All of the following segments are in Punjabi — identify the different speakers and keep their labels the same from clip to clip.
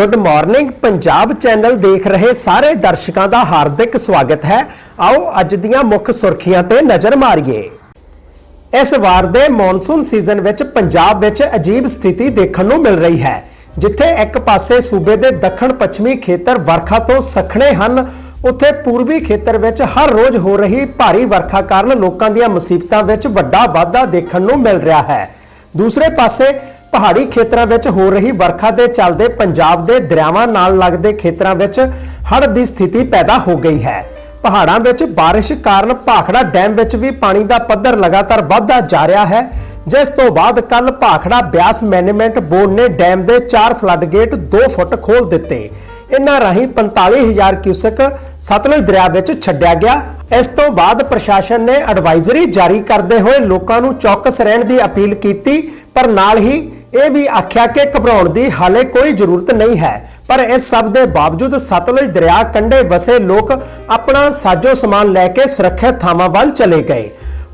Speaker 1: ਗੁੱਡ ਮਾਰਨਿੰਗ ਪੰਜਾਬ ਚੈਨਲ ਦੇਖ ਰਹੇ ਸਾਰੇ ਦਰਸ਼ਕਾਂ ਦਾ ਹਾਰਦਿਕ ਸਵਾਗਤ ਹੈ। ਆਓ ਅੱਜ ਦੀਆਂ ਮੁੱਖ ਸੁਰਖੀਆਂ ਤੇ ਨਜ਼ਰ ਮਾਰੀਏ। ਇਸ ਵਾਰ ਦੇ ਮੌਨਸੂਨ ਸੀਜ਼ਨ ਵਿੱਚ ਪੰਜਾਬ ਵਿੱਚ ਅਜੀਬ ਸਥਿਤੀ ਦੇਖਣ ਨੂੰ ਮਿਲ ਰਹੀ ਹੈ, ਜਿੱਥੇ ਇੱਕ ਪਾਸੇ ਸੂਬੇ ਦੇ ਦੱਖਣ ਪੱਛਮੀ ਖੇਤਰ ਵਰਖਾ ਤੋਂ ਸਖਣੇ ਹਨ, ਉੱਥੇ ਪੂਰਬੀ ਖੇਤਰ ਵਿੱਚ ਹਰ ਰੋਜ਼ ਹੋ ਰਹੀ ਭਾਰੀ ਵਰਖਾ ਕਾਰਨ ਲੋਕਾਂ ਦੀਆਂ ਮੁਸੀਬਤਾਂ ਵਿੱਚ ਵੱਡਾ ਵਾਧਾ ਦੇਖਣ ਨੂੰ ਮਿਲ ਰਿਹਾ ਹੈ। ਦੂਸਰੇ ਪਾਸੇ ਪਹਾੜੀ ਖੇਤਰਾਂ ਵਿੱਚ ਹੋ ਰਹੀ ਵਰਖਾ ਦੇ ਚੱਲਦੇ ਪੰਜਾਬ ਦੇ ਦਰਿਆਵਾਂ ਨਾਲ ਲੱਗਦੇ ਖੇਤਰਾਂ ਵਿੱਚ ਹੜ੍ਹ ਦੀ ਸਥਿਤੀ ਪੈਦਾ ਹੋ ਗਈ ਹੈ। ਪਹਾੜਾਂ ਵਿੱਚ ਬਾਰਿਸ਼ ਕਾਰਨ ਭਾਖੜਾ ਡੈਮ ਵਿੱਚ ਵੀ ਪਾਣੀ ਦਾ ਪੱਧਰ ਲਗਾਤਾਰ ਵਧਦਾ ਜਾ ਰਿਹਾ ਹੈ। ਜਿਸ ਤੋਂ ਬਾਅਦ ਕੱਲ ਭਾਖੜਾ ਬਿਆਸ ਮੈਨੇਜਮੈਂਟ ਬੋਰਡ ਨੇ ਡੈਮ ਦੇ 4 ਫਲੱਡ ਗੇਟ 2 ਫੁੱਟ ਖੋਲ ਦਿੱਤੇ। ਇਨ੍ਹਾਂ ਰਾਹੀਂ 45000 ਕਿਊਸਕ ਸਤਲੁਜ ਦਰਿਆ ਵਿੱਚ ਛੱਡਿਆ ਗਿਆ। ਇਸ ਤੋਂ ਬਾਅਦ ਪ੍ਰਸ਼ਾਸਨ ਨੇ ਐਡਵਾਈਜ਼ਰੀ ਜਾਰੀ ਕਰਦੇ ਹੋਏ ਲੋਕਾਂ ਨੂੰ ਚੌਕਸ ਰਹਿਣ ਦੀ ਅਪੀਲ ਕੀਤੀ, ਪਰ ਨਾਲ ਹੀ ਇਹ ਵੀ ਆਖਿਆ ਕਿ ਘਬਰਾਉਣ ਦੀ ਹਾਲੇ ਕੋਈ ਜ਼ਰੂਰਤ ਨਹੀਂ ਹੈ, ਪਰ ਇਸ ਸਭ ਦੇ ਬਾਵਜੂਦ ਸਤਲੁਜ ਦਰਿਆ ਕੰਢੇ ਵਸੇ ਲੋਕ ਆਪਣਾ ਸਾਜੋ ਸਮਾਨ ਲੈ ਕੇ ਸੁਰੱਖਿਅਤ ਥਾਵਾਂ ਵੱਲ ਚਲੇ ਗਏ।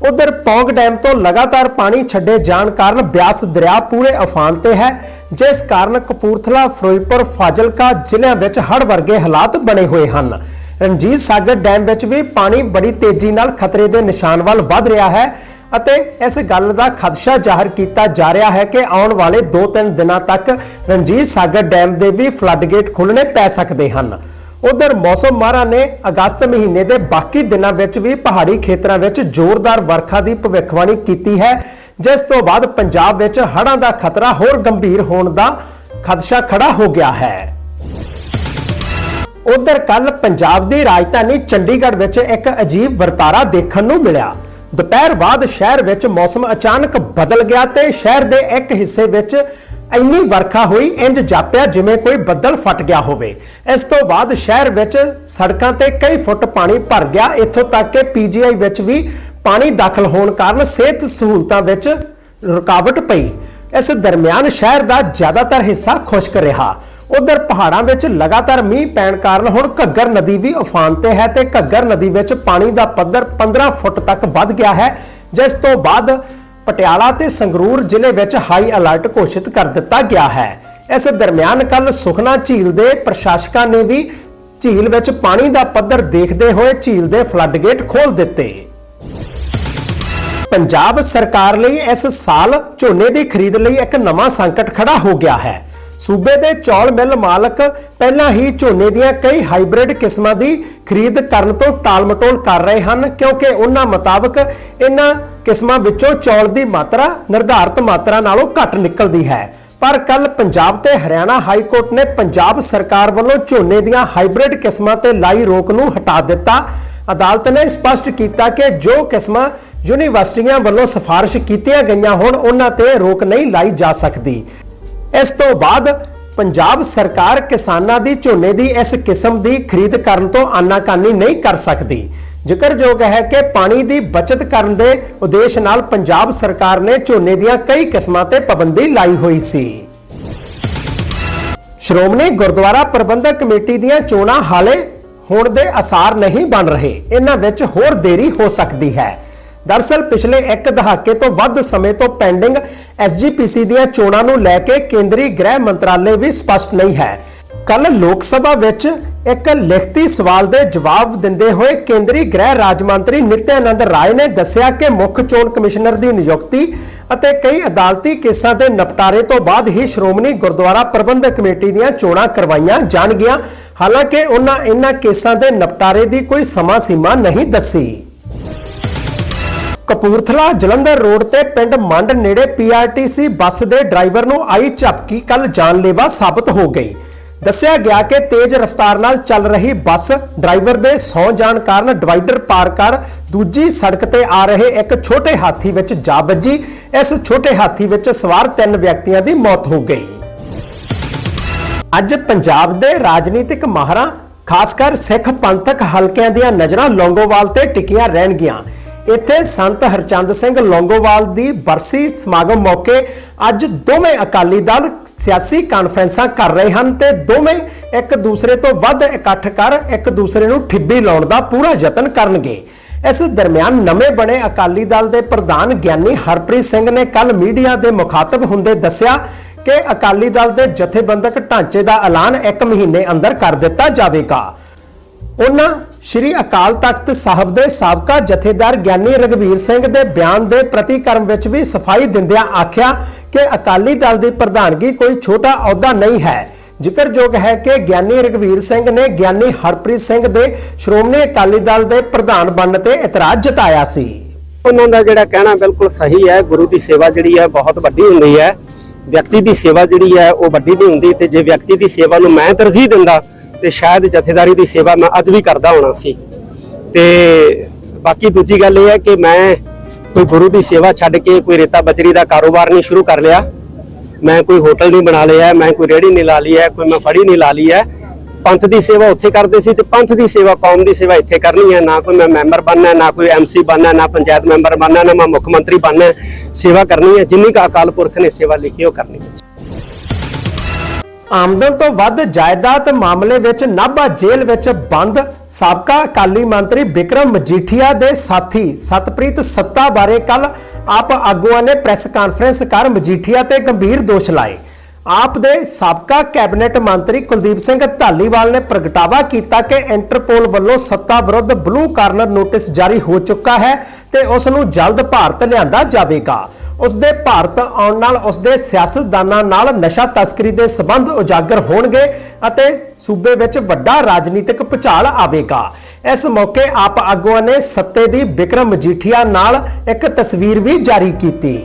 Speaker 1: ਉਧਰ ਪੌਂਗ ਡੈਮ ਤੋਂ ਲਗਾਤਾਰ ਪਾਣੀ ਛੱਡੇ ਜਾਣ ਕਾਰਨ ਬਿਆਸ ਦਰਿਆ ਪੂਰੇ ਅਫਾਨ ਤੇ ਹੈ, ਜਿਸ ਕਾਰਨ ਕਪੂਰਥਲਾ, ਫਿਰੋਜ਼ਪੁਰ, ਫਾਜ਼ਿਲਕਾ ਜ਼ਿਲ੍ਹਿਆਂ ਵਿੱਚ ਹੜ ਵਰਗੇ ਹਾਲਾਤ ਬਣੇ ਹੋਏ ਹਨ। ਰਣਜੀਤ ਸਾਗਰ ਡੈਮ ਵਿੱਚ ਵੀ ਪਾਣੀ ਬੜੀ ਤੇਜ਼ੀ ਨਾਲ ਖਤਰੇ ਦੇ ਨਿਸ਼ਾਨ ਵੱਲ ਵੱਧ ਰਿਹਾ ਹੈ ਅਤੇ ਇਸ ਗੱਲ ਦਾ ਖਦਸ਼ਾ ਜ਼ਾਹਰ ਕੀਤਾ ਜਾ ਰਿਹਾ ਹੈ ਕਿ ਆਉਣ ਵਾਲੇ 2-3 ਦਿਨਾਂ ਤੱਕ ਰਣਜੀਤ ਸਾਗਰ ਡੈਮ ਦੇ ਵੀ ਫਲੱਡ ਗੇਟ ਖੁੱਲਣੇ ਪੈ ਸਕਦੇ ਹਨ। ਉਧਰ ਮੌਸਮ ਮਾਹਰਾਂ ਨੇ ਅਗਸਤ ਮਹੀਨੇ ਦੇ ਬਾਕੀ ਦਿਨਾਂ ਵਿੱਚ ਵੀ ਪਹਾੜੀ ਖੇਤਰਾਂ ਵਿੱਚ ਜ਼ੋਰਦਾਰ ਵਰਖਾ ਦੀ ਭਵਿੱਖਬਾਣੀ ਕੀਤੀ ਹੈ, ਜਿਸ ਤੋਂ ਬਾਅਦ ਪੰਜਾਬ ਵਿੱਚ ਹੜ੍ਹਾਂ ਦਾ ਖਤਰਾ ਹੋਰ ਗੰਭੀਰ ਹੋਣ ਦਾ ਖਦਸ਼ਾ ਖੜਾ ਹੋ ਗਿਆ ਹੈ। ਉਧਰ ਕੱਲ ਪੰਜਾਬ ਦੀ ਰਾਜਧਾਨੀ ਚੰਡੀਗੜ੍ਹ ਵਿੱਚ ਇੱਕ ਅਜੀਬ ਵਰਤਾਰਾ ਦੇਖਣ ਨੂੰ ਮਿਲਿਆ। ਦੁਪਹਿਰ ਬਾਅਦ ਸ਼ਹਿਰ ਵਿੱਚ ਮੌਸਮ ਅਚਾਨਕ ਬਦਲ ਗਿਆ ਤੇ ਸ਼ਹਿਰ ਦੇ ਇੱਕ ਹਿੱਸੇ ਵਿੱਚ ਇੰਨੀ ਵਰਖਾ ਹੋਈ, ਇੰਜ ਜਾਪਿਆ ਜਿਵੇਂ ਕੋਈ ਬੱਦਲ ਫਟ ਗਿਆ ਹੋਵੇ। ਇਸ ਤੋਂ ਬਾਅਦ ਸ਼ਹਿਰ ਵਿੱਚ ਸੜਕਾਂ ਤੇ ਕਈ ਫੁੱਟ ਪਾਣੀ ਭਰ ਗਿਆ। ਇੱਥੋਂ ਤੱਕ ਕਿ ਪੀਜੀਆਈ ਵਿੱਚ ਵੀ ਪਾਣੀ ਦਾਖਲ ਹੋਣ ਕਾਰਨ ਸਿਹਤ ਸਹੂਲਤਾਂ ਵਿੱਚ ਰੁਕਾਵਟ ਪਈ। ਇਸ ਦਰਮਿਆਨ ਸ਼ਹਿਰ ਦਾ ਜ਼ਿਆਦਾਤਰ ਹਿੱਸਾ ਖੁਸ਼ਕ ਰਿਹਾ। ਉਧਰ ਪਹਾੜਾਂ ਵਿੱਚ ਲਗਾਤਾਰ ਮੀਂਹ ਪੈਣ ਕਾਰਨ ਹੁਣ ਘੱਗਰ ਨਦੀ ਵੀ ਉਫਾਨ ਤੇ ਹੈ ਤੇ ਘੱਗਰ ਨਦੀ ਵਿੱਚ ਪਾਣੀ ਦਾ ਪੱਧਰ 15 ਫੁੱਟ ਤੱਕ ਵੱਧ ਗਿਆ ਹੈ, ਜਿਸ ਤੋਂ ਬਾਅਦ ਪਟਿਆਲਾ ਤੇ ਸੰਗਰੂਰ ਜ਼ਿਲ੍ਹੇ ਵਿੱਚ ਹਾਈ ਅਲਰਟ ਘੋਸ਼ਿਤ ਕਰ ਦਿੱਤਾ ਗਿਆ ਹੈ। ਇਸ ਦਰਮਿਆਨ ਕੱਲ ਸੁਖਨਾ ਝੀਲ ਦੇ ਪ੍ਰਸ਼ਾਸਕਾਂ ਨੇ ਵੀ ਝੀਲ ਵਿੱਚ ਪਾਣੀ ਦਾ ਪੱਧਰ ਦੇਖਦੇ ਹੋਏ ਝੀਲ ਦੇ ਫਲੱਡ ਗੇਟ ਖੋਲ ਦਿੱਤੇ। ਪੰਜਾਬ ਸਰਕਾਰ ਲਈ ਇਸ ਸਾਲ ਝੋਨੇ ਦੀ ਖਰੀਦ ਲਈ ਇੱਕ ਨਵਾਂ ਸੰਕਟ ਖੜਾ ਹੋ ਗਿਆ ਹੈ। ਸੂਬੇ ਦੇ ਚੌਲ ਮਿਲ ਮਾਲਕ ਪਹਿਲਾਂ ਹੀ ਝੋਨੇ ਦੀਆਂ ਕਈ ਹਾਈਬ੍ਰਿਡ ਕਿਸਮਾਂ ਦੀ ਖਰੀਦ ਕਰਨ ਤੋਂ ਟਾਲਮਟੋਲ ਕਰ ਰਹੇ ਹਨ, ਕਿਉਂਕਿ ਉਹਨਾਂ ਮੁਤਾਬਕ ਇਹਨਾਂ ਕਿਸਮਾਂ ਵਿੱਚੋਂ ਚੌਲ ਦੀ ਮਾਤਰਾ ਨਿਰਧਾਰਤ ਮਾਤਰਾ ਨਾਲੋਂ ਘੱਟ ਨਿਕਲਦੀ ਹੈ। ਪਰ ਕੱਲ ਪੰਜਾਬ ਤੇ ਹਰਿਆਣਾ ਹਾਈ ਕੋਰਟ ਨੇ ਪੰਜਾਬ ਸਰਕਾਰ ਵੱਲੋਂ ਝੋਨੇ ਦੀਆਂ ਹਾਈਬ੍ਰਿਡ ਕਿਸਮਾਂ ਤੇ ਲਾਈ ਰੋਕ ਨੂੰ ਹਟਾ ਦਿੱਤਾ। ਅਦਾਲਤ ਨੇ ਸਪਸ਼ਟ ਕੀਤਾ ਕਿ ਜੋ ਕਿਸਮਾਂ ਯੂਨੀਵਰਸਿਟੀਆਂ ਵੱਲੋਂ ਸਿਫਾਰਿਸ਼ ਕੀਤੀਆਂ ਗਈਆਂ ਹੋਣ, ਉਹਨਾਂ ਤੇ ਰੋਕ ਨਹੀਂ ਲਾਈ ਜਾ ਸਕਦੀ। ਇਸ ਤੋਂ ਬਾਅਦ ਪੰਜਾਬ ਸਰਕਾਰ ਕਿਸਾਨਾਂ ਦੀ ਝੋਨੇ ਦੀ ਇਸ ਕਿਸਮ ਦੀ ਖਰੀਦ ਕਰਨ ਤੋਂ ਆਨਾਕਾਨੀ ਨਹੀਂ ਕਰ ਸਕਦੀ। ਜ਼ਿਕਰਯੋਗ ਹੈ ਕਿ ਪਾਣੀ ਦੀ ਬਚਤ ਕਰਨ ਦੇ ਉਦੇਸ਼ ਨਾਲ ਪੰਜਾਬ ਸਰਕਾਰ ਨੇ ਝੋਨੇ ਦੀਆਂ ਕਈ ਕਿਸਮਾਂ ਤੇ ਪਾਬੰਦੀ ਲਾਈ ਹੋਈ ਸੀ। ਸ਼੍ਰੋਮਣੀ ਗੁਰਦੁਆਰਾ ਪ੍ਰਬੰਧਕ ਕਮੇਟੀ ਦੀਆਂ ਚੋਣਾਂ ਹਾਲੇ ਹੋਣ ਦੇ ਅਸਾਰ ਨਹੀਂ ਬਣ ਰਹੇ। ਇਹਨਾਂ ਵਿੱਚ ਹੋਰ ਦੇਰੀ ਹੋ ਸਕਦੀ ਹੈ। ਦਰਸਲ ਪਿਛਲੇ ਇੱਕ ਦਹਾਕੇ ਤੋਂ ਵੱਧ ਸਮੇਂ ਤੋਂ ਪੈਂਡਿੰਗ ਐਸਜੀਪੀਸੀ ਦੀਆਂ ਚੋਣਾਂ ਨੂੰ ਲੈ ਕੇ ਕੇਂਦਰੀ ਗ੍ਰਹਿ ਮੰਤਰਾਲੇ ਵੀ ਸਪਸ਼ਟ ਨਹੀਂ ਹੈ। ਕੱਲ ਲੋਕ ਸਭਾ ਵਿੱਚ ਇੱਕ ਲਿਖਤੀ ਸਵਾਲ ਦੇ ਜਵਾਬ ਦਿੰਦੇ ਹੋਏ ਕੇਂਦਰੀ ਗ੍ਰਹਿ ਰਾਜ ਮੰਤਰੀ ਨਿਤਿਆਨੰਦ ਰਾਏ ਨੇ ਦੱਸਿਆ ਕਿ ਮੁੱਖ ਚੋਣ ਕਮਿਸ਼ਨਰ ਦੀ ਨਿਯੁਕਤੀ ਅਤੇ ਕਈ ਅਦਾਲਤੀ ਕੇਸਾਂ ਦੇ ਨਿਪਟਾਰੇ ਤੋਂ ਬਾਅਦ ਹੀ ਸ਼੍ਰੋਮਣੀ ਗੁਰਦੁਆਰਾ ਪ੍ਰਬੰਧਕ ਕਮੇਟੀ ਦੀਆਂ ਚੋਣਾਂ ਕਰਵਾਈਆਂ ਜਾਣਗੀਆਂ। ਹਾਲਾਂਕਿ ਉਹਨਾਂ ਇਹਨਾਂ ਕੇਸਾਂ ਦੇ ਨਿਪਟਾਰੇ ਦੀ ਕੋਈ ਸਮਾਂ ਸੀਮਾ ਨਹੀਂ ਦੱਸੀ। ਕਪੂਰਥਲਾ ਜਲੰਧਰ ਰੋਡ ਤੇ ਪਿੰਡ ਮੰਡ ਨੇੜੇ ਪੀਆਰਟੀਸੀ ਬੱਸ ਦੇ ਡਰਾਈਵਰ ਨੂੰ ਆਈ ਝਪਕੀ ਕੱਲ ਜਾਨਲੇਵਾ ਸਾਬਤ ਹੋ ਗਈ। ਦੱਸਿਆ ਗਿਆ ਕਿ ਤੇਜ਼ ਰਫ਼ਤਾਰ ਨਾਲ ਚੱਲ ਰਹੀ ਬੱਸ ਡਰਾਈਵਰ ਦੇ ਸੌ ਜਾਣ ਕਾਰਨ ਡਿਵਾਈਡਰ ਪਾਰ ਕਰ ਦੂਜੀ ਸੜਕ ਤੇ ਆ ਰਹੇ ਇੱਕ ਛੋਟੇ ਹਾਥੀ ਵਿੱਚ ਜਾ ਵੱਜੀ। ਇਸ ਛੋਟੇ ਹਾਥੀ ਵਿੱਚ ਸਵਾਰ ਤਿੰਨ ਵਿਅਕਤੀਆਂ ਦੀ ਮੌਤ ਹੋ ਗਈ। ਅੱਜ ਪੰਜਾਬ ਦੇ ਰਾਜਨੀਤਿਕ ਮਾਹਰਾਂ ਖਾਸ ਕਰ ਸਿੱਖ ਪੰਥਕ ਹਲਕਿਆਂ ਦੀਆਂ ਨਜ਼ਰਾਂ ਲੌਂਗੋਵਾਲ ਤੇ ਟਿਕੀਆਂ ਰਹਿਣਗੀਆਂ। ਇੱਥੇ ਸੰਤ ਹਰਚੰਦ ਸਿੰਘ ਲੌਂਗੋਵਾਲ ਦੀ ਬਰਸੀ ਸਮਾਗਮ ਮੌਕੇ ਅੱਜ ਦੋਵੇਂ ਅਕਾਲੀ ਦਲ ਸਿਆਸੀ ਕਾਨਫਰੰਸਾਂ ਕਰ ਰਹੇ ਹਨ ਤੇ ਦੋਵੇਂ ਇੱਕ ਦੂਸਰੇ ਤੋਂ ਵੱਧ ਇਕੱਠ ਕਰ ਇੱਕ ਦੂਸਰੇ ਨੂੰ ਠਿੱਬੀ ਲਾਉਣ ਦਾ ਪੂਰਾ ਯਤਨ ਕਰਨਗੇ। ਇਸ ਦਰਮਿਆਨ ਨਵੇਂ ਬਣੇ ਅਕਾਲੀ ਦਲ ਦੇ ਪ੍ਰਧਾਨ ਗਿਆਨੀ ਹਰਪ੍ਰੀਤ ਸਿੰਘ ਨੇ ਕੱਲ ਮੀਡੀਆ ਦੇ ਮੁਖਾਤਬ ਹੁੰਦੇ ਦੱਸਿਆ ਕਿ ਅਕਾਲੀ ਦਲ ਦੇ ਜਥੇਬੰਦਕ ਢਾਂਚੇ ਦਾ ਐਲਾਨ 1 ਮਹੀਨੇ ਅੰਦਰ ਕਰ ਦਿੱਤਾ ਜਾਵੇਗਾ। ਉਹਨਾਂ ਸ਼੍ਰੀ ਅਕਾਲ ਤਖਤ ਸਾਹਿਬ ਦੇ ਸਾਬਕਾ ਜਥੇਦਾਰ ਗਿਆਨੀ ਰਗਵੀਰ ਸਿੰਘ ਦੇ ਬਿਆਨ ਦੇ ਪ੍ਰਤੀਕਰਮ ਵਿੱਚ ਵੀ ਸਫ਼ਾਈ ਦਿੰਦਿਆਂ ਆਖਿਆ ਕਿ ਅਕਾਲੀ ਦਲ ਦੀ ਪ੍ਰਧਾਨਗੀ ਕੋਈ ਛੋਟਾ ਅਹੁਦਾ ਨਹੀਂ ਹੈ। ਜ਼ਿਕਰਯੋਗ ਹੈ ਕਿ ਗਿਆਨੀ ਰਗਵੀਰ ਸਿੰਘ ਨੇ ਗਿਆਨੀ ਹਰਪ੍ਰੀਤ ਸਿੰਘ ਦੇ ਸ਼੍ਰੋਮਣੀ ਅਕਾਲੀ ਦਲ ਦੇ ਪ੍ਰਧਾਨ ਬਣਨ ਤੇ ਇਤਰਾਜ਼ ਜਤਾਇਆ ਸੀ।
Speaker 2: ਉਹਨਾਂ ਦਾ ਜਿਹੜਾ ਕਹਿਣਾ ਬਿਲਕੁਲ ਸਹੀ ਹੈ, ਗੁਰੂ ਦੀ ਸੇਵਾ ਜਿਹੜੀ ਹੈ ਬਹੁਤ ਵੱਡੀ ਹੁੰਦੀ ਹੈ। ਵਿਅਕਤੀ ਦੀ ਸੇਵਾ ਜਿਹੜੀ ਹੈ ਉਹ ਵੱਡੀ ਨਹੀਂ ਹੁੰਦੀ ਤੇ ਜੇ ਵਿਅਕਤੀ ਦੀ ਸੇਵਾ ਨੂੰ ਮੈਂ ਤਰਜੀਹ ਦਿੰਦਾ ਤੇ ਸ਼ਾਇਦ ਜਥੇਦਾਰੀ ਦੀ ਸੇਵਾ ਮੈਂ ਅੱਜ ਵੀ ਕਰਦਾ ਹੋਣਾ ਸੀ। ਤੇ ਬਾਕੀ ਦੂਜੀ ਗੱਲ ਇਹ ਹੈ ਕਿ ਮੈਂ ਕੋਈ ਗੁਰੂ ਦੀ ਸੇਵਾ ਛੱਡ ਕੇ ਕੋਈ ਰੇਤਾ ਬਜਰੀ ਦਾ ਕਾਰੋਬਾਰ ਨਹੀਂ ਸ਼ੁਰੂ ਕਰ ਲਿਆ। ਮੈਂ ਕੋਈ ਹੋਟਲ ਨਹੀਂ ਬਣਾ ਲਿਆ, ਮੈਂ ਕੋਈ ਰੇੜੀ ਨਹੀਂ ਲਾ ਲਈ ਹੈ, ਕੋਈ ਮੈਂ ਫੜੀ ਨਹੀਂ ਲਾ ਲਈ ਹੈ। ਪੰਥ ਦੀ ਸੇਵਾ ਉੱਥੇ ਕਰਦੇ ਸੀ ਤੇ ਪੰਥ ਦੀ ਸੇਵਾ, ਕੌਮ ਦੀ ਸੇਵਾ ਇੱਥੇ ਕਰਨੀ ਹੈ। ਨਾ ਕੋਈ ਮੈਂ ਮੈਂਬਰ ਬਣਨਾ, ਨਾ ਕੋਈ ਐਮਸੀ ਬਣਨਾ, ਨਾ ਪੰਚਾਇਤ ਮੈਂਬਰ ਬਣਨਾ, ਨਾ ਮੈਂ ਮੁੱਖ ਮੰਤਰੀ ਬਣਨਾ। ਸੇਵਾ ਕਰਨੀ ਹੈ, ਜਿੰਨੀ ਕਾ ਅਕਾਲ ਪੁਰਖ ਨੇ ਸੇਵਾ ਲਿਖੀ, ਉਹ ਕਰਨੀ ਹੈ।
Speaker 1: ਆਮਦਨ ਤੋਂ ਵੱਧ ਜਾਇਦਾਦ ਮਾਮਲੇ ਵਿੱਚ ਨਾਭਾ ਜੇਲ੍ਹ ਵਿੱਚ ਬੰਦ, ਸਾਬਕਾ ਅਕਾਲੀ ਮੰਤਰੀ ਵਿਕਰਮ ਮਜੀਠੀਆ ਦੇ ਸਾਥੀ ਸਤਪ੍ਰੀਤ ਸੱਤਾ ਬਾਰੇ ਕੱਲ ਆਪ ਆਗੂਆਂ ਨੇ ਪ੍ਰੈਸ ਕਾਨਫਰੰਸ ਕਰ ਮਜੀਠੀਆ ਤੇ ਗੰਭੀਰ ਦੋਸ਼ ਲਾਏ। ਆਪ ਦੇ ਸਾਬਕਾ ਕੈਬਨਿਟ ਮੰਤਰੀ ਕੁਲਦੀਪ ਸਿੰਘ ਧਾਲੀਵਾਲ ਨੇ ਪ੍ਰਗਟਾਵਾ ਕੀਤਾ ਕਿ ਇੰਟਰਪੋਲ ਵੱਲੋਂ ਸੱਤਾ ਵਿਰੁੱਧ ਬਲੂ ਕਾਰਨਰ ਨੋਟਿਸ ਜਾਰੀ ਹੋ ਚੁੱਕਾ ਹੈ ਤੇ ਉਸ ਨੂੰ ਜਲਦ ਭਾਰਤ ਲਿਆਂਦਾ ਜਾਵੇਗਾ। ਉਸ ਦੇ ਭਾਰਤ ਆਉਣ ਨਾਲ ਉਸ ਦੇ ਸਿਆਸਤਦਾਨਾਂ ਨਾਲ ਨਸ਼ਾ ਤਸਕਰੀ ਦੇ ਸਬੰਧ ਉਜਾਗਰ ਹੋਣਗੇ ਅਤੇ ਸੂਬੇ ਵਿੱਚ ਵੱਡਾ ਰਾਜਨੀਤਿਕ ਭੁਚਾਲ ਆਵੇਗਾ। ਇਸ ਮੌਕੇ ਆਪ ਆਗੂਆਂ ਨੇ ਸੱਤੇ ਦੀ ਵਿਕਰਮ ਮਜੀਠੀਆ ਨਾਲ ਇੱਕ ਤਸਵੀਰ ਵੀ ਜਾਰੀ ਕੀਤੀ।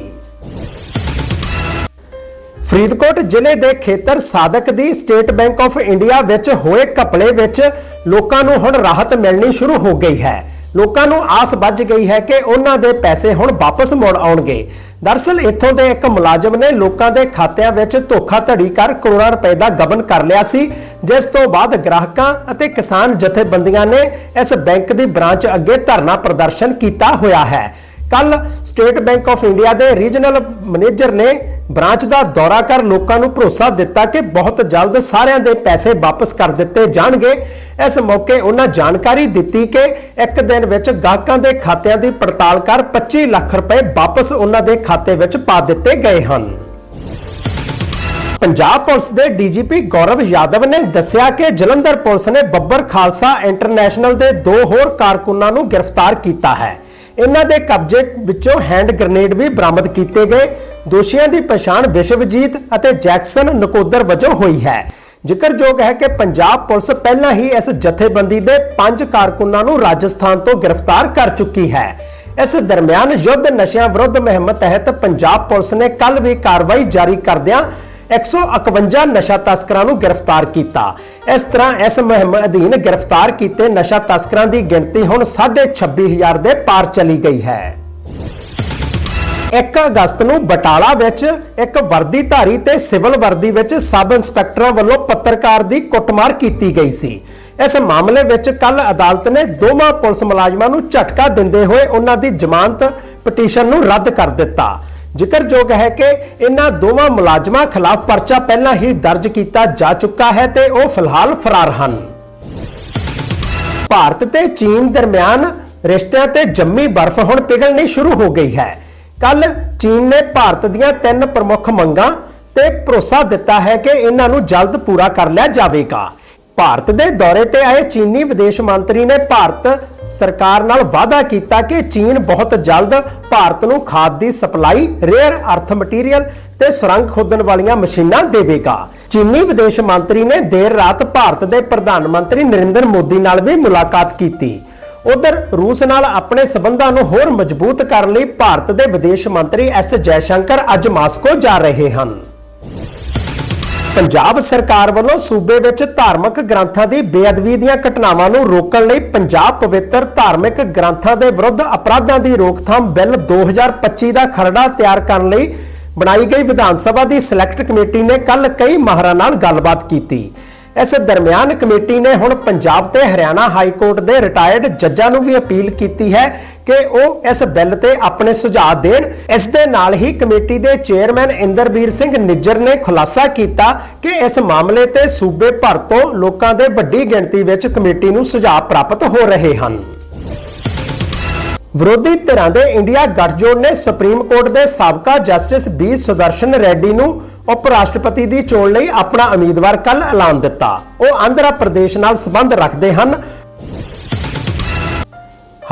Speaker 1: ਫਰੀਦਕੋਟ ਜ਼ਿਲ੍ਹੇ ਦੇ ਖੇਤਰ ਸਾਦਕ ਦੀ ਸਟੇਟ ਬੈਂਕ ਆਫ ਇੰਡੀਆ ਵਿੱਚ ਹੋਏ ਘਪਲੇ ਵਿੱਚ ਲੋਕਾਂ ਨੂੰ ਹੁਣ ਰਾਹਤ ਮਿਲਣੀ ਸ਼ੁਰੂ ਹੋ ਗਈ ਹੈ। ਲੋਕਾਂ ਨੂੰ ਆਸ ਵੱਜ ਗਈ ਹੈ ਕਿ ਉਹਨਾਂ ਦੇ ਪੈਸੇ ਹੁਣ ਵਾਪਸ ਮੁੜ ਆਉਣਗੇ। ਦਰਸਲ ਇੱਥੋਂ ਦੇ ਇੱਕ ਮੁਲਾਜ਼ਮ ਨੇ ਲੋਕਾਂ ਦੇ ਖਾਤਿਆਂ ਵਿੱਚ ਧੋਖਾਧੜੀ ਕਰ ਕਰੋੜਾਂ ਰੁਪਏ ਦਾ ਗਬਨ ਕਰ ਲਿਆ ਸੀ, ਜਿਸ ਤੋਂ ਬਾਅਦ ਗ੍ਰਾਹਕਾਂ ਅਤੇ ਕਿਸਾਨ ਜਥੇਬੰਦੀਆਂ ਨੇ ਇਸ ਬੈਂਕ ਦੀ ਬ੍ਰਾਂਚ ਅੱਗੇ ਧਰਨਾ ਪ੍ਰਦਰਸ਼ਨ ਕੀਤਾ ਹੋਇਆ ਹੈ। ਕੱਲ ਸਟੇਟ ਬੈਂਕ ਆਫ ਇੰਡੀਆ ਦੇ ਰੀਜਨਲ ਮੈਨੇਜਰ ਨੇ ਬ੍ਰਾਂਚ ਦਾ ਦੌਰਾ ਕਰ ਲੋਕਾਂ ਨੂੰ ਭਰੋਸਾ ਦਿੱਤਾ ਕਿ ਬਹੁਤ ਜਲਦ ਸਾਰਿਆਂ ਦੇ ਪੈਸੇ ਵਾਪਸ ਕਰ ਦਿੱਤੇ ਜਾਣਗੇ। ਇਸ ਮੌਕੇ ਉਹਨਾਂ ਜਾਣਕਾਰੀ ਦਿੱਤੀ ਕਿ ਇੱਕ ਦਿਨ ਵਿੱਚ ਗਾਹਕਾਂ ਦੇ ਖਾਤਿਆਂ ਦੀ ਪੜਤਾਲ ਕਰ 25 ਲੱਖ ਰੁਪਏ ਵਾਪਸ ਉਹਨਾਂ ਦੇ ਖਾਤੇ ਵਿੱਚ ਪਾ ਦਿੱਤੇ ਗਏ ਹਨ। ਪੰਜਾਬ ਪੁਲਿਸ ਦੇ ਡੀਜੀਪੀ ਗੌਰਵ ਯਾਦਵ ਨੇ ਦੱਸਿਆ ਕਿ ਜਲੰਧਰ ਪੁਲਿਸ ਨੇ ਬੱਬਰ ਖਾਲਸਾ ਇੰਟਰਨੈਸ਼ਨਲ ਦੇ ਦੋ ਹੋਰ ਕਾਰਕੁਨਾਂ ਨੂੰ ਗ੍ਰਿਫਤਾਰ ਕੀਤਾ ਹੈ। ਇਹਨਾਂ ਦੇ ਕਬਜ਼ੇ ਵਿੱਚੋਂ ਹੈਂਡ ਗ੍ਰਨੇਡ ਵੀ ਬਰਾਮਦ ਕੀਤੇ ਗਏ। ਦੋਸ਼ੀਆਂ ਦੀ ਪਛਾਣ ਵਿਸ਼ਵਜੀਤ ਅਤੇ ਜੈਕਸਨ ਨਕੋਦਰ ਵਜੋਂ ਹੋਈ ਹੈ। ਜ਼ਿਕਰਯੋਗ ਹੈ ਕਿ ਪੰਜਾਬ ਪੁਲਿਸ ਪਹਿਲਾਂ ਹੀ ਇਸ ਜਥੇਬੰਦੀ ਦੇ ਪੰਜ ਕਾਰਕੁਨਾਂ ਨੂੰ ਰਾਜਸਥਾਨ ਤੋਂ ਗ੍ਰਿਫਤਾਰ ਕਰ ਚੁੱਕੀ ਹੈ। ਇਸ ਦਰਮਿਆਨ ਯੁੱਧ ਨਸ਼ਿਆਂ ਵਿਰੁੱਧ ਮੁਹਿੰਮ ਤਹਿਤ ਪੰਜਾਬ ਪੁਲਿਸ ਨੇ ਕੱਲ ਵੀ ਕਾਰਵਾਈ ਜਾਰੀ ਕਰਦਿਆਂ 151 ਨਸ਼ਾ ਤਸਕਰਾਂ ਨੂੰ ਗ੍ਰਿਫਤਾਰ ਕੀਤਾ। ਇਸ ਤਰ੍ਹਾਂ ਇਸ ਮੁਹਿੰਮ ਅਧੀਨ ਗ੍ਰਿਫਤਾਰ ਕੀਤੇ ਨਸ਼ਾ ਤਸਕਰਾਂ ਦੀ ਗਿਣਤੀ ਹੁਣ 26000 ਦੇ ਪਾਰ ਚਲੀ ਗਈ ਹੈ। 1 ਅਗਸਤ ਨੂੰ ਬਟਾਲਾ ਵਿੱਚ ਇੱਕ ਵਰਦੀਧਾਰੀ ਤੇ ਸਿਵਲ ਵਰਦੀ ਵਿੱਚ ਸਬ ਇੰਸਪੈਕਟਰਾਂ ਵੱਲੋਂ ਪੱਤਰਕਾਰ ਦੀ ਕੁੱਟਮਾਰ ਕੀਤੀ ਗਈ ਸੀ। ਇਸ ਮਾਮਲੇ ਵਿੱਚ ਕੱਲ ਅਦਾਲਤ ਨੇ ਦੋਵਾਂ ਪੁਲਿਸ ਮੁਲਾਜ਼ਮਾਂ ਨੂੰ ਝਟਕਾ ਦਿੰਦੇ ਹੋਏ ਉਹਨਾਂ ਦੀ ਜ਼ਮਾਨਤ ਪਟੀਸ਼ਨ ਨੂੰ ਰੱਦ ਕਰ ਦਿੱਤਾ। ਜ਼ਿਕਰਯੋਗ ਹੈ ਕਿ ਇਹਨਾਂ ਦੋਵਾਂ ਮੁਲਾਜ਼ਮਾਂ ਖਿਲਾਫ ਪਰਚਾ ਪਹਿਲਾਂ ਹੀ ਦਰਜ ਕੀਤਾ ਜਾ ਚੁੱਕਾ ਹੈ ਤੇ ਉਹ ਫਿਲਹਾਲ ਫਰਾਰ ਹਨ। ਭਾਰਤ ਤੇ ਚੀਨ ਦਰਮਿਆਨ ਰਿਸ਼ਤਿਆਂ ਤੇ ਜੰਮੀ ਬਰਫ਼ ਹੁਣ ਪਿਘਲਣੀ ਸ਼ੁਰੂ ਹੋ ਗਈ ਹੈ। ਕੱਲ ਚੀਨ ਨੇ ਭਾਰਤ ਦੀਆਂ ਤਿੰਨ ਪ੍ਰਮੁੱਖ ਮੰਗਾਂ ਤੇ ਭਰੋਸਾ ਦਿੱਤਾ ਹੈ ਕਿ ਇਹਨਾਂ ਨੂੰ ਜਲਦ ਪੂਰਾ ਕਰ ਲਿਆ ਜਾਵੇਗਾ। ਭਾਰਤ ਦੇ ਦੌਰੇ ਤੇ ਆਏ ਚੀਨੀ ਵਿਦੇਸ਼ ਮੰਤਰੀ ਨੇ ਭਾਰਤ ਸਰਕਾਰ ਨਾਲ ਵਾਅਦਾ ਕੀਤਾ ਕਿ ਚੀਨ ਬਹੁਤ ਜਲਦ ਭਾਰਤ ਨੂੰ ਖਾਦ ਦੀ ਸਪਲਾਈ ਰੇਅਰ ਅਰਥ ਮਟੀਰੀਅਲ ਤੇ ਸੁਰੰਗ ਖੋਦਣ ਵਾਲੀਆਂ ਮਸ਼ੀਨਾਂ ਦੇਵੇਗਾ। ਚੀਨੀ ਵਿਦੇਸ਼ ਮੰਤਰੀ ਨੇ ਦੇਰ ਰਾਤ ਭਾਰਤ ਦੇ ਪ੍ਰਧਾਨ ਮੰਤਰੀ ਨਰਿੰਦਰ ਮੋਦੀ ਨਾਲ ਵੀ ਮੁਲਾਕਾਤ ਕੀਤੀ। ਉਧਰ ਰੂਸ ਨਾਲ ਆਪਣੇ ਸਬੰਧਾਂ ਨੂੰ ਹੋਰ ਮਜ਼ਬੂਤ ਕਰਨ ਲਈ ਭਾਰਤ ਦੇ ਵਿਦੇਸ਼ ਮੰਤਰੀ ਐਸ ਜੈਸ਼ੰਕਰ ਅੱਜ ਮਾਸਕੋ ਜਾ ਰਹੇ ਹਨ। ਪੰਜਾਬ ਸਰਕਾਰ ਵੱਲੋਂ ਸੂਬੇ ਵਿੱਚ ਧਾਰਮਿਕ ਗ੍ਰੰਥਾਂ ਦੀ ਬੇਅਦਬੀ ਦੀਆਂ ਘਟਨਾਵਾਂ ਨੂੰ ਰੋਕਣ ਲਈ ਪੰਜਾਬ ਪਵਿੱਤਰ ਧਾਰਮਿਕ ਗ੍ਰੰਥਾਂ ਦੇ ਵਿਰੁੱਧ ਅਪਰਾਧਾਂ ਦੀ ਰੋਕਥਾਮ ਬਿੱਲ 2025 ਦਾ ਖਰੜਾ ਤਿਆਰ ਕਰਨ ਲਈ ਬਣਾਈ ਗਈ ਵਿਧਾਨ ਸਭਾ ਦੀ ਸਿਲੈਕਟ ਕਮੇਟੀ ਨੇ ਕੱਲ ਕਈ ਮਾਹਰਾਂ ਨਾਲ ਗੱਲਬਾਤ ਕੀਤੀ। ਇਸ ਦਰਮਿਆਨ ਕਮੇਟੀ ਨੇ ਹੁਣ ਪੰਜਾਬ ਤੇ ਹਰਿਆਣਾ ਹਾਈ ਕੋਰਟ ਦੇ ਰਿਟਾਇਰਡ ਜੱਜਾਂ ਨੂੰ ਵੀ ਅਪੀਲ ਕੀਤੀ ਹੈ ਕਿ ਉਹ ਇਸ ਬਿੱਲ ਤੇ ਆਪਣੇ ਸੁਝਾਅ ਦੇਣ। ਇਸ ਦੇ ਨਾਲ ਹੀ ਕਮੇਟੀ ਦੇ ਚੇਅਰਮੈਨ ਇੰਦਰਬੀਰ ਸਿੰਘ ਨਿੱਜਰ ਨੇ ਖੁਲਾਸਾ ਕੀਤਾ ਕਿ ਇਸ ਮਾਮਲੇ ਤੇ ਸੂਬੇ ਭਰ ਤੋਂ ਲੋਕਾਂ ਦੇ ਵੱਡੀ ਗਿਣਤੀ ਵਿੱਚ ਕਮੇਟੀ ਨੂੰ ਸੁਝਾਅ ਪ੍ਰਾਪਤ ਹੋ ਰਹੇ ਹਨ। ਵਿਰੋਧੀ ਧਿਰਾਂ ਦੇ ਇੰਡੀਆ ਗੱਠਜੋੜ ਨੇ ਸੁਪਰੀਮ ਕੋਰਟ ਦੇ ਸਾਬਕਾ ਜਸਟਿਸ ਬੀ ਸੁਦਰਸ਼ਨ ਰੈਡੀ ਨੂੰ ਉਪ ਰਾਸ਼ਟਰਪਤੀ ਦੀ ਚੋਣ ਲਈ ਆਪਣਾ ਉਮੀਦਵਾਰ ਕੱਲ ਐਲਾਨ ਦਿੱਤਾ। ਉਹ ਆਂਧਰਾ ਪ੍ਰਦੇਸ਼ ਨਾਲ ਸੰਬੰਧ ਰੱਖਦੇ ਹਨ।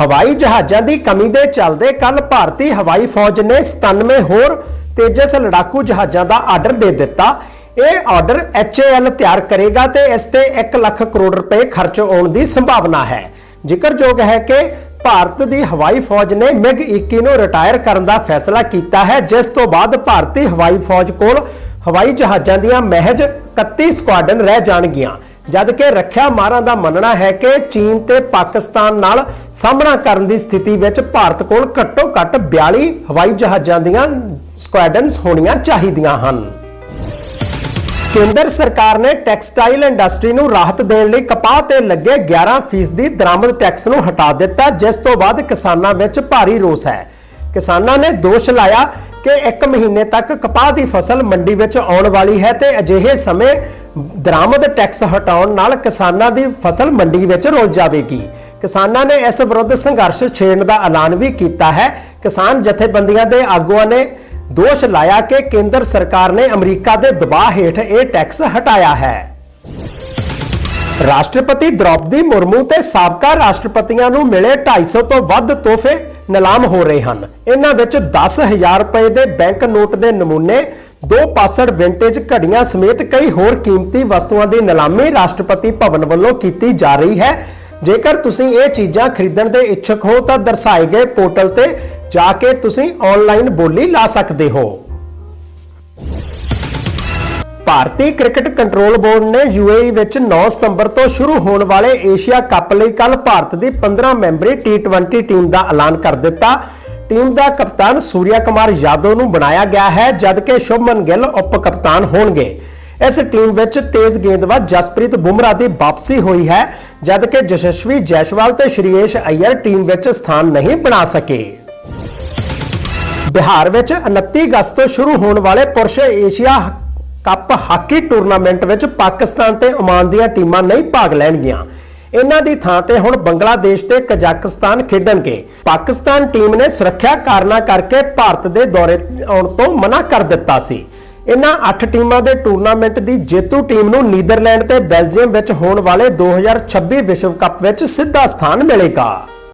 Speaker 1: ਹਵਾਈ ਜਹਾਜ਼ਾਂ ਦੀ ਕਮੀ ਦੇ ਚੱਲਦੇ ਕੱਲ ਭਾਰਤੀ ਹਵਾਈ ਫੌਜ ਨੇ 97 ਹੋਰ ਤੇਜਸ ਲੜਾਕੂ ਜਹਾਜ਼ਾਂ ਦਾ ਆਰਡਰ ਦੇ ਦਿੱਤਾ। ਇਹ ਆਰਡਰ HAL ਤਿਆਰ ਕਰੇਗਾ ਤੇ ਇਸ ਤੇ 1 ਲੱਖ ਕਰੋੜ ਰੁਪਏ ਖਰਚ ਹੋਣ ਦੀ ਸੰਭਾਵਨਾ ਹੈ। ਜ਼ਿਕਰਯੋਗ ਹੈ ਕਿ ਭਾਰਤ ਦੀ ਹਵਾਈ ਫੌਜ ਨੇ ਮਿਗ 21 ਨੂੰ ਰਿਟਾਇਰ ਕਰਨ ਦਾ ਫੈਸਲਾ ਕੀਤਾ ਹੈ, ਜਿਸ ਤੋਂ ਬਾਅਦ ਭਾਰਤੀ ਹਵਾਈ ਫੌਜ ਕੋਲ ਹਵਾਈ ਜਹਾਜ਼ਾਂ ਦੀਆਂ ਮਹਿਜ 31 ਸਕੁਆਡਨ ਰਹਿ ਜਾਣਗੀਆਂ। ਜਦਕਿ ਰੱਖਿਆ ਮਾਰਾਂ ਦਾ ਮੰਨਣਾ ਹੈ ਕਿ ਚੀਨ ਤੇ ਪਾਕਿਸਤਾਨ ਨਾਲ ਸਾਹਮਣਾ ਕਰਨ ਦੀ ਸਥਿਤੀ ਵਿੱਚ ਭਾਰਤ ਕੋਲ ਘੱਟੋ ਘੱਟ 42 ਹਵਾਈ ਜਹਾਜ਼ਾਂ ਦੀਆਂ ਸਕੁਆਡਨਸ ਹੋਣੀਆਂ ਚਾਹੀਦੀਆਂ ਹਨ। ਕੇਂਦਰ ਸਰਕਾਰ ਨੇ ਟੈਕਸਟਾਈਲ ਇੰਡਸਟਰੀ ਨੂੰ ਰਾਹਤ ਦੇਣ ਲਈ ਕਪਾਹ ਤੇ ਲੱਗੇ 11% ਦੀ ਦਰਾਮਦ ਟੈਕਸ ਨੂੰ ਹਟਾ ਦਿੱਤਾ, ਜਿਸ ਤੋਂ ਬਾਅਦ ਕਿਸਾਨਾਂ ਵਿੱਚ ਭਾਰੀ ਰੋਸ ਹੈ। ਕਿਸਾਨਾਂ ਨੇ ਦੋਸ਼ ਲਾਇਆ ਕਿ 1 ਮਹੀਨੇ ਤੱਕ ਕਪਾਹ ਦੀ ਫਸਲ ਮੰਡੀ ਵਿੱਚ ਆਉਣ ਵਾਲੀ ਹੈ ਤੇ ਅਜਿਹੇ ਸਮੇਂ ਦਰਾਮਦ ਟੈਕਸ ਹਟਾਉਣ ਨਾਲ ਕਿਸਾਨਾਂ ਦੀ ਫਸਲ ਮੰਡੀ ਵਿੱਚ ਰੁਲ ਜਾਵੇਗੀ। ਕਿਸਾਨਾਂ ਨੇ ਇਸ ਵਿਰੁੱਧ ਸੰਘਰਸ਼ ਛੇੜਨ ਦਾ ਐਲਾਨ ਵੀ ਕੀਤਾ ਹੈ। ਕਿਸਾਨ ਜਥੇਬੰਦੀਆਂ ਦੇ ਆਗੂਆਂ ਨੇ ਦੋਸ਼ ਲਾਇਆ ਕਿ ਕੇਂਦਰ ਸਰਕਾਰ ਨੇ ਅਮਰੀਕਾ ਦੇ ਦਬਾਅ ਹੇਠ ਇਹ ਟੈਕਸ ਹਟਾਇਆ ਹੈ। ਰਾਸ਼ਟਰਪਤੀ ਦ੍ਰੌਪਦੀ ਮੁਰਮੂ ਤੇ ਸਾਬਕਾ ਰਾਸ਼ਟਰਪਤੀਆਂ ਨੂੰ ਮਿਲੇ 250 ਤੋਂ ਵੱਧ ਤੋਹਫੇ ਨਿਲਾਮ ਹੋ ਰਹੇ ਹਨ। ਇਹਨਾਂ ਵਿੱਚ 10000 ਰੁਪਏ ਦੇ ਬੈਂਕ ਨੋਟ ਦੇ ਨਮੂਨੇ, ਦੋ ਪਾਸੜ ਵਿੰਟੇਜ ਘੜੀਆਂ ਸਮੇਤ ਕਈ ਹੋਰ ਕੀਮਤੀ ਵਸਤੂਆਂ ਦੀ ਨਿਲਾਮੀ ਰਾਸ਼ਟਰਪਤੀ ਭਵਨ ਵੱਲੋਂ ਕੀਤੀ ਜਾ ਰਹੀ ਹੈ। ਜੇਕਰ ਤੁਸੀਂ ਇਹ ਚੀਜ਼ਾਂ ਖਰੀਦਣ ਦੇ ਇੱਛੁਕ ਹੋ ਤਾਂ ਦਰਸਾਏ ਗਏ ਪੋਰਟਲ ਤੇ ਜਾ ਕੇ ਤੁਸੀਂ ਆਨਲਾਈਨ ਬੋਲੀ ਲਾ ਸਕਦੇ ਹੋ। ਭਾਰਤੀ ਕ੍ਰਿਕਟ ਕੰਟਰੋਲ ਬੋਰਡ ਨੇ ਯੂਏਈ ਵਿੱਚ 9 ਸਤੰਬਰ ਤੋਂ ਸ਼ੁਰੂ ਹੋਣ ਵਾਲੇ ਏਸ਼ੀਆ ਕੱਪ ਲਈ ਕੱਲ ਭਾਰਤ ਦੀ 15 ਮੈਂਬਰੀ T20 ਟੀਮ ਦਾ ਐਲਾਨ ਕਰ ਦਿੱਤਾ। ਟੀਮ ਦਾ ਕਪਤਾਨ ਸੂਰਿਆ ਕੁਮਾਰ ਯਾਦਵ ਨੂੰ ਬਣਾਇਆ ਗਿਆ ਹੈ, ਜਦਕਿ ਸ਼ੁਭਮਨ ਗਿੱਲ ਉਪ ਕਪਤਾਨ ਹੋਣਗੇ। ਇਸ ਟੀਮ ਵਿੱਚ ਤੇਜ਼ ਗੇਂਦਬਾਜ਼ ਜਸਪ੍ਰੀਤ ਬੁਮਰਾਹ ਦੀ ਵਾਪਸੀ ਹੋਈ ਹੈ, ਜਦਕਿ ਯਸ਼ਸਵੀ ਜੈਸਵਾਲ ਤੇ ਸ਼੍ਰੀਏਸ਼ ਅਈਅਰ ਟੀਮ ਵਿੱਚ ਸਥਾਨ ਨਹੀਂ ਬਣਾ ਸਕੇ। ਬਿਹਾਰ ਵਿੱਚ 29 ਅਗਸਤ ਤੋਂ ਸ਼ੁਰੂ ਹੋਣ ਵਾਲੇ ਪੁਰਸ਼ ਏਸ਼ੀਆ ਕੱਪ ਹਾਕੀ ਟੂਰਨਾਮੈਂਟ ਵਿੱਚ ਪਾਕਿਸਤਾਨ ਤੇ ਓਮਾਨ ਦੀਆਂ ਟੀਮਾਂ ਨਹੀਂ ਭਾਗ ਲੈਣਗੀਆਂ। ਇਹਨਾਂ ਦੀ ਥਾਂ ਤੇ ਹੁਣ ਬੰਗਲਾਦੇਸ਼ ਤੇ ਕਜ਼ਾਕਿਸਤਾਨ ਖੇਡਣਗੇ। ਪਾਕਿਸਤਾਨ ਟੀਮ ਨੇ ਸੁਰੱਖਿਆ ਕਾਰਨਾਂ ਕਰਕੇ ਭਾਰਤ ਦੇ ਦੌਰੇ ਆਉਣ ਤੋਂ ਮਨਾ ਕਰ ਦਿੱਤਾ ਸੀ। ਇਹਨਾਂ 8 ਟੀਮਾਂ ਦੇ ਟੂਰਨਾਮੈਂਟ ਦੀ ਜੇਤੂ ਟੀਮ ਨੂੰ ਨੀਦਰਲੈਂਡ ਤੇ ਬੈਲਜੀਅਮ ਵਿੱਚ ਹੋਣ ਵਾਲੇ 2026 ਵਿਸ਼ਵ ਕੱਪ ਵਿੱਚ ਸਿੱਧਾ ਸਥਾਨ ਮਿਲੇਗਾ।